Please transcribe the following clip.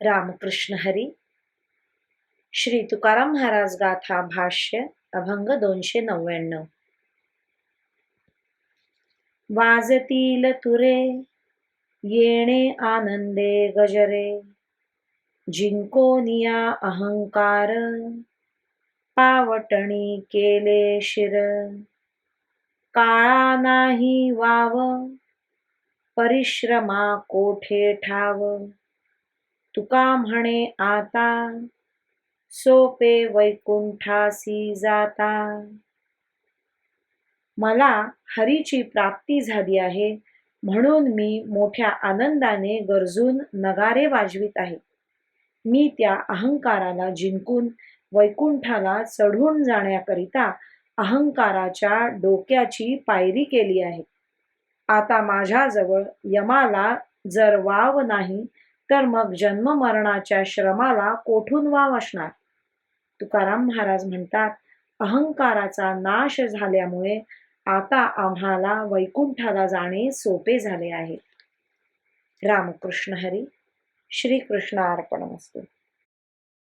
रामकृष्ण हरी. श्री तुकाराम महाराज गाथा भाष्य अभंग दोनशे नव्याण्णव. वाजतील तुरे येणे आनंदे गजरे. जिंकोनिया अहंकार पावटणी केले शिर. काळा नाही वाव परिश्रमा कोठे ठाव. तुका म्हणे आता. सोपे वैकुंठासी जाता. मला हरीची प्राप्ती झाली आहे म्हणून मी मोठ्या आनंदाने गरजून नगारे वाजवित आहे. मी त्या अहंकाराला जिंकून वैकुंठाला चढून जाण्याकरिता अहंकाराच्या डोक्याची पायरी केली आहे. आता माझ्याजवळ यमाला जर वाव नाही तर मग जन्म मरणाच्या श्रमाला कोठून वाव असणार? तुकाराम महाराज म्हणतात अहंकाराचा नाश झाल्यामुळे आता आम्हाला वैकुंठाला जाणे सोपे झाले आहे. रामकृष्ण हरी श्रीकृष्ण अर्पण